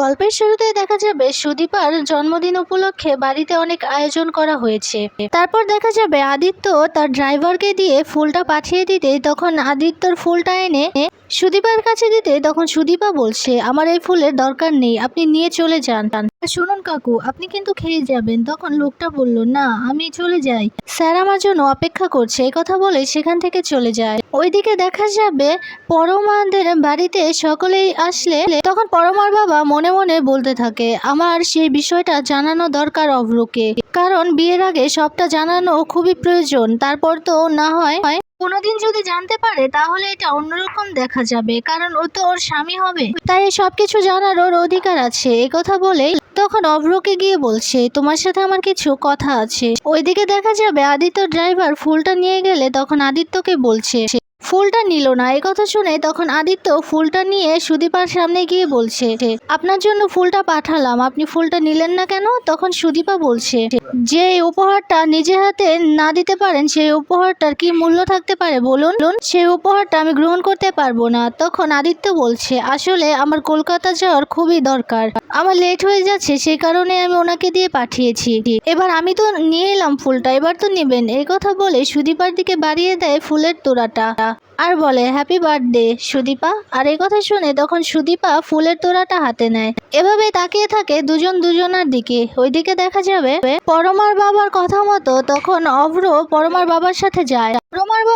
গল্পের শুরুতে দেখা যাবে সুদীপার জন্মদিন উপলক্ষে বাড়িতে অনেক আয়োজন করা হয়েছে। তারপর দেখা যাবে আদিত্য তার ড্রাইভারকে দিয়ে ফুলটা পাঠিয়ে দিতে, তখন আদিত্যর ফুলটা এনে সুদীপার কাছে দিতে তখন সুদীপা বলছে, আমার এই ফুলের দরকার নেই, আপনি নিয়ে চলে যান। শুনুন কাকু, আপনি কিন্তু খেয়ে যাবেন। তখন লোকটা বলল, না, আমি চলে যাই। স্যার আমার জন্য অপেক্ষা করছে, এই কথা বলে সেখান থেকে চলে যায়। ওইদিকে দেখা যাবে পরমাদের বাড়িতে সকলেই আসলে তখন পরমার বাবা মনে মনে বলতে থাকে, আমার সেই বিষয়টা জানানো দরকার অভ্রকে। কারণ বিয়ের আগে সবটা জানানো খুবই প্রয়োজন, তারপর তো না হয় কোনোদিন যদি জানতে পারে, তাহলে এটা অন্যরকম দেখা যাবে, কারণ ও তো ওর স্বামী হবে। তাই সবকিছু জানার ওর অধিকার আছে। কথা বলে তখন অভ্রকে গিয়ে বলছে, তোমার সাথে আমার কিছু কথা আছে। ওইদিকে দেখা যাবে আদিত্য ড্রাইভার ফুলটা নিয়ে গেলে তখন আদিত্যকে বলছে ফুলটা নিল না। কথা শুনে তখন আদিত্য ফুলটা নিয়ে সুদীপার সামনে গিয়ে বলছে, আপনার জন্য ফুলটা পাঠালাম। আপনি ফুলটা নিলেন না কেন? তখন সুদীপা বলছে, যে উপহারটা নিজে হাতে না দিতে পারেন, সেই উপহারটার কি মূল্য থাকতে পারে বলুন, সেই উপহারটা আমি গ্রহণ করতে পারব না। তখন আদিত্য বলছে, আসলে আমার কলকাতা যাওয়ার খুবই দরকার। আমার লেট হয়ে যাচ্ছে, সেই কারণে আমি ওনাকে দিয়ে পাঠিয়েছি। এবার আমি তো নিয়ে এলাম ফুলটা, এবার তো নেবেন। এই কথা বলে সুদীপার দিকে বাড়িয়ে দেয় ফুলের তোড়াটা। আর বলে হ্যাপি বার্থডে সুদীপা। আর এই কথা শুনে তখন সুদীপা ফুলের তোড়াটা হাতে নেয়। এভাবে তাকিয়ে থাকে দুজন দুজনার দিকে। ওইদিকে দেখা যাবে পরমার বাবার কথা মতো তখন অভ্র পরমার বাবার সাথে যায়।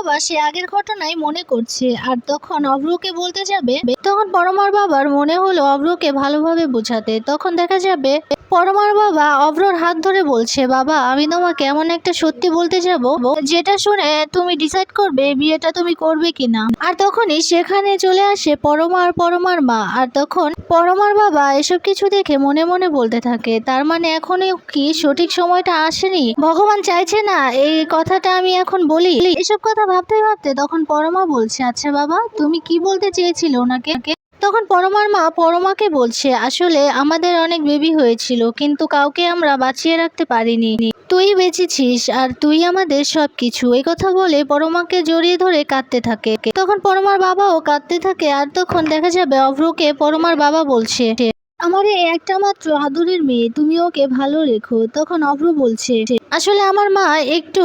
বাবা সে আগের ঘটনাই মনে করছে। আর তখন অভ্রকে বলতে যাবে, তখন পরমার বাবার মনে হলো অভ্রকে ভালোভাবে বোঝাতে। তখন দেখা যাবে পরমার বাবা অভ্রর হাত ধরে বলছে, বাবা, আমি তোমাকে এমন একটা সত্যি বলতে যাব যেটা শুনে তুমি ডিসাইড করবে বিয়েটা তুমি করবে কিনা। আর তখনই সেখানে চলে আসে পরমার পরমার মা। আর তখন পরমার বাবা এসব কিছু দেখে মনে মনে বলতে থাকে, তার মানে এখনও কি সঠিক সময়টা আসেনি? ভগবান চাইছে না এই কথাটা আমি এখন বলি। এসব কথা ভাবতে ভাবতে তখন পরমা বলছে আচ্ছা বাবা, তুমি কি বলতে চেয়েছিলে ওনাকে? তখন পরমার মা পরমাকে বলছে, আসলে আমাদের অনেক বেবি হয়েছিল, কিন্তু কাউকে আমরা বাঁচিয়ে রাখতে পারিনি। তুই বেঁচেছিস আর তুই আমাদের সব কিছু এই কথা বলে পরমাকে জড়িয়ে ধরে কাঁদতে থাকে। তখন পরমার বাবাও কাঁদতে থাকে, আর তখন দেখা যাবে অভ্রকে পরমার বাবা বলছে আমার একটা মাত্র আদরের মেয়ে, তুমি ওকে ভালো রেখো, তখন অভ্র বলছে, আসলে আমার মা একটু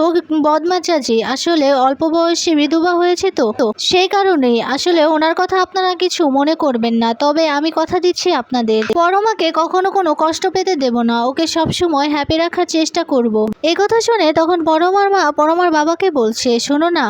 বদমাচাজি আসলে অল্প বয়সে বিধবা হয়েছে তো তো সেই কারণেই আসলে ওনার কথা আপনারা কিছু মনে করবেন না, তবে আমি কথা দিচ্ছি আপনাদের পরমাকে কখনো কোনো কষ্ট পেতে দেব না, ওকে সবসময় হ্যাপি রাখার চেষ্টা করব। এই কথা শুনে তখন পরমার মা পরমার বাবাকে বলছে, শোনো না,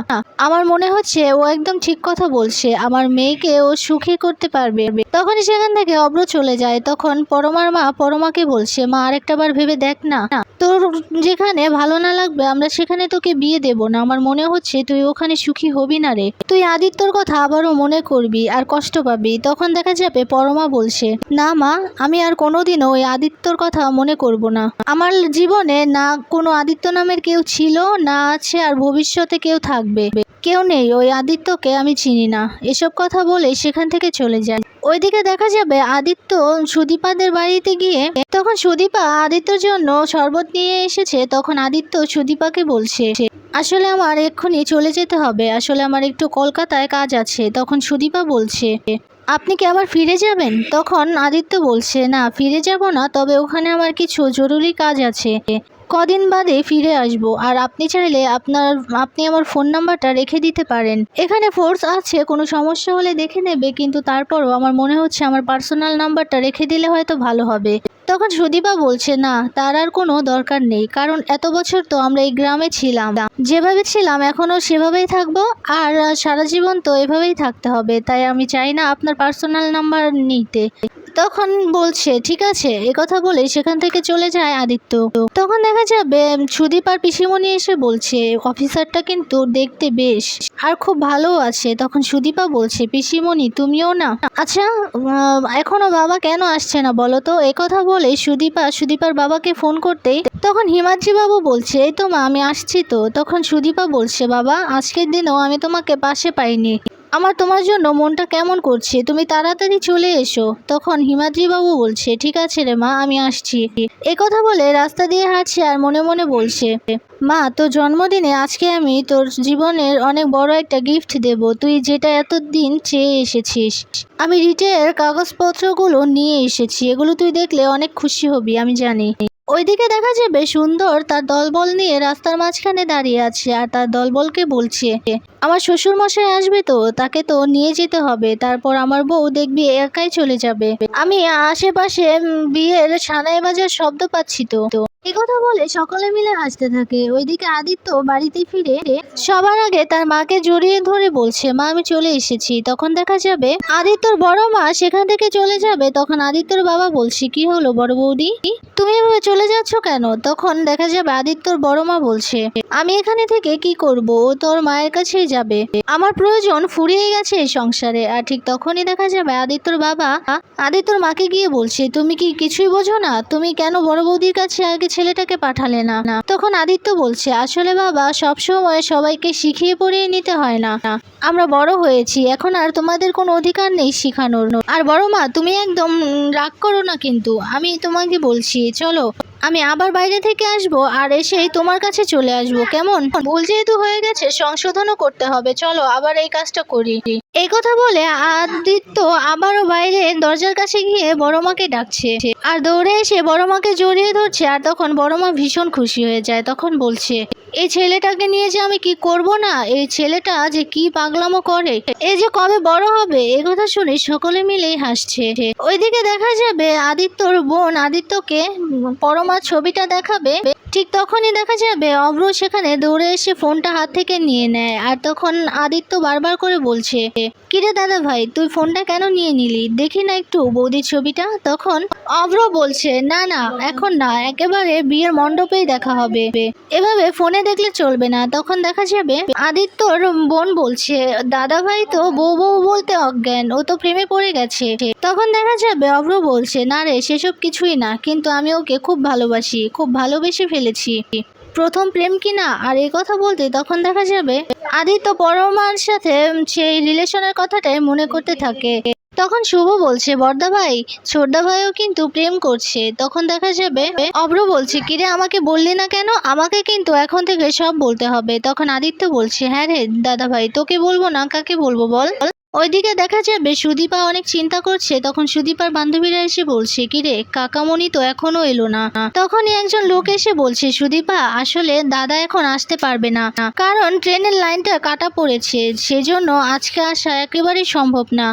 আমার মনে হচ্ছে ও একদম ঠিক কথা বলছে, আমার মেয়েকে ও সুখী করতে পারবে তখনই সেখান থেকে অব্র চলে যায় তখন পরমার মা পরমাকে বলছে, মা, আরেকটা বার ভেবে দেখ না। তোর যেখানে ভালো না লাগবে, আমরা সেখানে তোকে বিয়ে দেব না। আমার মনে হচ্ছে তুই ওখানে সুখী হবি না রে। তুই আদিত্যর কথা আবারও মনে করবি আর কষ্ট পাবি। তখন দেখা যাবে পরমা বলছে, না মা, আমি আর কোনোদিনও ওই আদিত্যর কথা মনে করব না। আমার জীবনে না কোনো আদিত্য নামের কেউ ছিল, না আছে আর ভবিষ্যতে কেউ থাকবে। কেউ নেই, ওই আদিত্যকে আমি চিনি না। এসব কথা বলে সেখান থেকে চলে যায়। ওইদিকে দেখা যাবে আদিত্য সুদীপাদের বাড়িতে গিয়ে তখন সুদীপা আদিত্যর জন্য শরবত নিয়ে এসেছে, তখন আদিত্য সুদীপাকে বলছে, আসলে আমার এক্ষুনি চলে যেতে হবে, আসলে আমার একটু কলকাতায় কাজ আছে। তখন সুদীপা বলছে, আপনি কি আবার ফিরে যাবেন? তখন আদিত্য বলছে, না, ফিরে যাব না, তবে ওখানে আমার কিছু জরুরি কাজ আছে। কদিন বাদে ফিরে আসব। আর আপনি চাইলে আপনার, আপনি আমার ফোন নাম্বারটা রেখে দিতে পারেন। এখানে ফোর্স আছে, কোনো সমস্যা হলে দেখে নেবে, কিন্তু তারপরও আমার মনে হচ্ছে আমার পার্সোনাল নাম্বারটা রেখে দিলে হয়তো ভালো হবে। তখন সুদীপা বলছে, না, তার আর কোনো দরকার নেই, কারণ এত বছর তো আমরা এই গ্রামে ছিলাম। যেভাবে ছিলাম, এখনও সেভাবেই থাকব, আর সারা জীবন তো এভাবেই থাকতে হবে। তাই আমি চাই না আপনার পার্সোনাল নাম্বার নিতে। তখন বলছে, ঠিক আছে, এ কথা বলে সেখান থেকে চলে যায় আদিত্য। তখন দেখা যাবে সুদীপ আর পিসিমণি এসে বলছে, অফিসারটা কিন্তু দেখতে বেশ, আর খুব ভালো আছে। তখন সুদীপা বলছে, পিসিমণি, তুমিও না? আচ্ছা এখনও বাবা কেন আসছে না বলো তো? এ কথা বলে সুদীপা, সুদীপার বাবাকে ফোন করতেই তখন হিমাদ্রি বাবু বলছে, এই তো মা, আমি আসছি তো। তখন সুদীপা বলছে, বাবা, আজকের দিনও আমি তোমাকে পাশে পাইনি। আমার তোমার জন্য মনটা কেমন করছে? তুমি তাড়াতাড়ি চলে এসো। তখন হিমাদ্রি বাবু বলছে, ঠিক আছে রে মা, আমি আসছি। কথা বলে রাস্তা দিয়ে হাঁটছে আর মনে মনে বলছে, মা, তোর জন্মদিনে আজকে আমি তোর জীবনের অনেক বড় একটা গিফট দেব। তুই যেটা এতদিন চেয়ে এসেছিস। আমি রিটের কাগজপত্রগুলো নিয়ে এসেছি। এগুলো তুই দেখলে অনেক খুশি হবি, আমি জানি। ওইদিকে দেখা যাবে সুন্দর তার দলবল নিয়ে রাস্তার মাঝখানে দাঁড়িয়ে আছে আর তার দলবলকে বলছে, আমার শ্বশুর মশাই আসবে তো, তাকে তো নিয়ে যেতে হবে, তারপর আমার বউ দেখবি একাই চলে যাবে। আমি আশেপাশে বিয়ের সানাই বাজার শব্দ পাচ্ছি তো। কথা বলে সকলে মিলে হাসতে থাকে। ওইদিকে আদিত্য বাড়িতে ফিরে সবার আগে তার মাকে জড়িয়ে ধরে বলছে, মা, আমি চলে এসেছি। তখন দেখা যাবে আদিত্যর বড় মা সেখান থেকে চলে যাবে। তখন আদিত্যর বাবা বলছে, কি হলো বড় বৌদি? তুমি এভাবে চলে যাচ্ছ কেন? তখন দেখা যাবে আদিত্যর বড় মা বলছে, আমি এখানে থেকে কি করব? ও তোর মায়ের কাছেই যাবে। আমার প্রয়োজন ফুরিয়ে গেছে এই সংসারে। আর ঠিক তখনই দেখা যাবে আদিত্যর বাবা আদিত্যর মাকে গিয়ে বলছে, তুমি কি কিছুই বোঝো না? তুমি কেন বড় বৌদির কাছে আগে ছেলেটাকে পাঠালে না। তখন আদিত্য বলছে, আসলে বাবা সব সময় সবাইকে শিখিয়ে পড়িয়ে নিতে হয় না। আমরা বড় হয়েছি, এখন আর তোমাদের কোনো অধিকার নেই শিখানোর। আর বড় মা, তুমি একদম রাগ করো না কিন্তু। আমি তোমাকে বলছি, চলো। আমি আবার বাইরে থেকে আসব আর এসেই তোমার কাছে চলে আসব, কেমন? ভুল যেহেতু হয়ে গেছে, সংশোধনও করতে হবে। চলো, আবার এই কাজটা করি। এই কথা বলে আদিত্য আবারও বাইরে দরজার কাছে গিয়ে বড় মাকে ডাকছে। আর দৌড়ে এসে বড় মাকে জড়িয়ে ধরছে, আর তখন বড় মা ভীষণ খুশি হয়ে যায়, তখন বলছে এই ছেলেটাকে নিয়ে যে আমি কি করব না? এই ছেলেটা যে কি পাগলামো করে? এই যে কবে বড় হবে? এ কথা শুনে সকলে মিলেই হাসছে। ওইদিকে দেখা যাবে আদিত্যর বোন আদিত্যকে পরমা ছবিটা দেখাবে। ঠিক তখনই দেখা যাবে অভ্র সেখানে দৌড়ে এসে ফোনটা হাত থেকে নিয়ে নেয় আর তখন আদিত্য বারবার করে বলছে, কিরে দাদা ভাই, তুই ফোনটা কেন নিয়ে নিলি? দেখি না একটু বৌদির ছবিটা। তখন অভ্র বলছে, না না, এখন না, একেবারে বিয়ের মণ্ডপেই দেখা হবে। এভাবে ফোনে দেখলে চলবে না। তখন দেখা যাবে, আদিত্যর বোন বলছে, দাদা ভাই তো বউ বউ বলতে অজ্ঞান, ও তো প্রেমে পড়ে গেছে। তখন দেখা যাবে অভ্র বলছে, না রে, সেসব কিছুই না, কিন্তু আমি ওকে খুব ভালোবাসি, খুব ভালোবেসে ফেলেছি। প্রথম প্রেম কিনা আর এই কথা বলতে তখন দেখা যাবে আদিত্য পরমার সাথে সেই রিলেশনের কথাটাই মনে করতে থাকে। তখন শুভ বলছে, বর্দা ভাই, ছোটদা ভাইও কিন্তু প্রেম করছে। তখন দেখা যাবে অভ্র বলছে কিরে আমাকে বললি না কেন? আমাকে কিন্তু এখন থেকে সব বলতে হবে। তখন আদিত্য বলছে হ্যাঁ রে, দাদা ভাই, তোকে বলব না, কাকে বলব বল? ওইদিকে দেখা যাবে সুদীপা অনেক চিন্তা করছে, তখন সুদীপার বান্ধবীরা এসে বলছে, কিরে, কাকামণি তো এখনও এলো না। তখনই একজন লোক এসে বলছে, সুদীপা, আসলে দাদা এখন আসতে পারবে না। কারণ ট্রেনের লাইনটা কাটা পড়েছে, সেজন্য আজকে আসা একেবারেই সম্ভব না।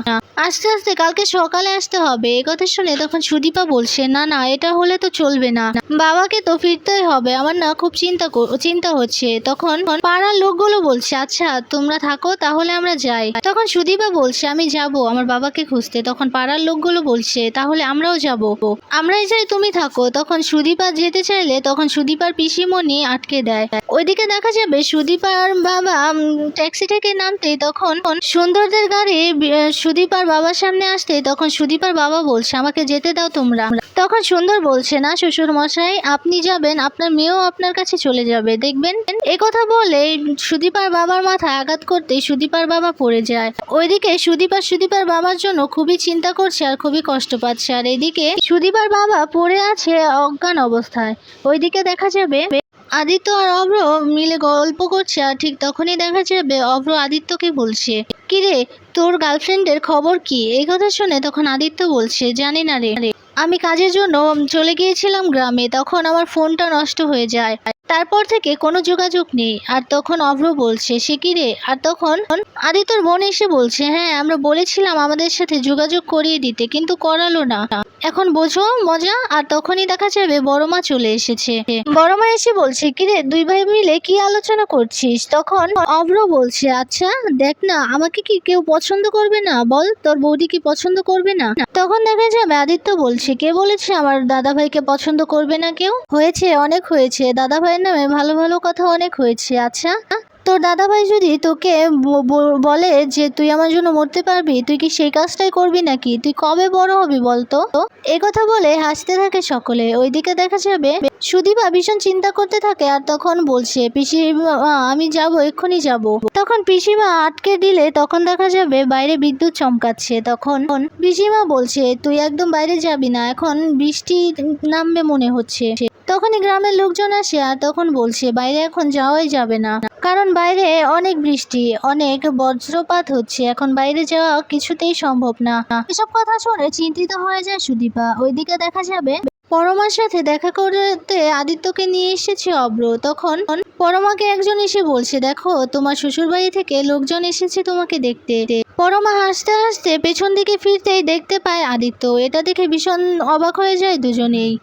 আস্তে আস্তে কালকে সকালে আসতে হবে। এ কথা শুনে তখন সুদীপা বলছে, না না, এটা হলে তো চলবে না। বাবাকে তো ফিরতেই হবে, আমার না খুব চিন্তা চিন্তা হচ্ছে। তখন পাড়ার লোকগুলো বলছে আচ্ছা তোমরা থাকো, তাহলে আমরা যাই। তখন সুদীপা বলছে, আমি যাব, আমার বাবাকে খুঁজতে। তখন পাড়ার লোকগুলো বলছে, তাহলে আমরাও যাব। আমরাই যাই তুমি থাকো। তখন সুদীপা যেতে চাইলে তখন সুদীপার পিসিমণি আটকে দেয়। ওইদিকে দেখা যাবে সুদীপার বাবা ট্যাক্সি থেকে নামতেই তখন সুন্দরদের গাড়ি সুদীপার বাবার সামনে আসতে তখন সুদীপার বাবা বলছে, আমাকে যেতে দাও তোমরা। তখন সুন্দর বলছে, না শ্বশুর মশাই আপনি যাবেন, আপনার মেয়েও আপনার কাছে চলে যাবে। দেখবেন কথা বলে সুদীপার বাবার মাথায় আঘাত করতেই সুদীপার বাবা পড়ে যায়। ওইদিকে সুদীপার সুদীপার বাবার জন্য খুবই চিন্তা করছে আর খুবই কষ্ট পাচ্ছে। আর এদিকে সুদীপার বাবা পড়ে আছে অজ্ঞান অবস্থায়। ওইদিকে দেখা যাবে আদিত্য আর অভ্র মিলে গল্প করছে আর ঠিক তখনই দেখা যাবে অভ্র আদিত্যকে বলছে কিরে তোর গার্লফ্রেন্ডের খবর কি? এই কথা শুনে তখন আদিত্য বলছে, জানি না রে। আমি কাজের জন্য চলে গিয়েছিলাম গ্রামে, তখন আমার ফোনটা নষ্ট হয়ে যায়। তারপর থেকে কোনো যোগাযোগ নেই। আর তখন অভ্র বলছে, সে কি রে? আর তখন আদিত্যর বোন এসে বলছে হ্যাঁ আমরা বলেছিলাম আমাদের সাথে যোগাযোগ করিয়ে দিতে, কিন্তু করালো না। এখন বোঝো, মজা। আর তখনই দেখা যাবে বড় মা চলে এসেছে। বড় মা এসে বলছে, কি রে, দুই ভাই মিলে কি আলোচনা করছিস? তখন অভ্র বলছে আচ্ছা দেখ না, আমাকে কি কেউ পছন্দ করবে না? বল, তোর বৌদি কি পছন্দ করবে না? তখন দেখা যাবে আদিত্য বলছে, কে বলেছে আমার দাদা ভাইকে পছন্দ করবে না কেউ? হয়েছে, অনেক হয়েছে। দাদা ভাই ভাইয়ের নামে ভালো ভালো কথা অনেক হয়েছে। আচ্ছা তোর দাদাভাই যদি তোকে বলে যে তুই আমার জন্য মরতে পারবি, তুই কি সেই কাজটাই করবি নাকি? তুই কবে বড় হবি বলতো? এ কথা বলে হাসতে থাকে সকলে। ওইদিকে দেখা যাবে, সুদীপা ভীষণ চিন্তা করতে থাকে আর তখন বলছে পিসিমা আমি যাব, এক্ষুনি যাব। তখন পিসিমা আটকে দিলে, তখন দেখা যাবে বাইরে বিদ্যুৎ চমকাচ্ছে। তখন পিসিমা বলছে, তুই একদম বাইরে যাবি না, এখন বৃষ্টি নামবে মনে হচ্ছে। তখনই গ্রামের লোকজন আসে আর তখন বলছে, বাইরে এখন যাওয়াই যাবে না। কারণ বাইরে অনেক বৃষ্টি, অনেক বজ্রপাত হচ্ছে। এখন বাইরে যাওয়া কিছুতেই সম্ভব না। এসব কথা শুনে চিন্তিত হয়ে যায় সুদীপা। ওইদিকে দেখা যাবে, পরমার সাথে দেখা করতে আদিত্যকে নিয়ে এসেছে অব্র। তখন পরমাকে একজন এসে বলছে, দেখো, তোমার শ্বশুরবাড়ি থেকে লোকজন এসেছে তোমাকে দেখতে। পরমা হাসতে হাসতে পেছন দিকে ফিরতেই দেখতে পায় আদিত্য। এটা দেখে ভীষণ অবাক হয়ে যায় দুজনেই।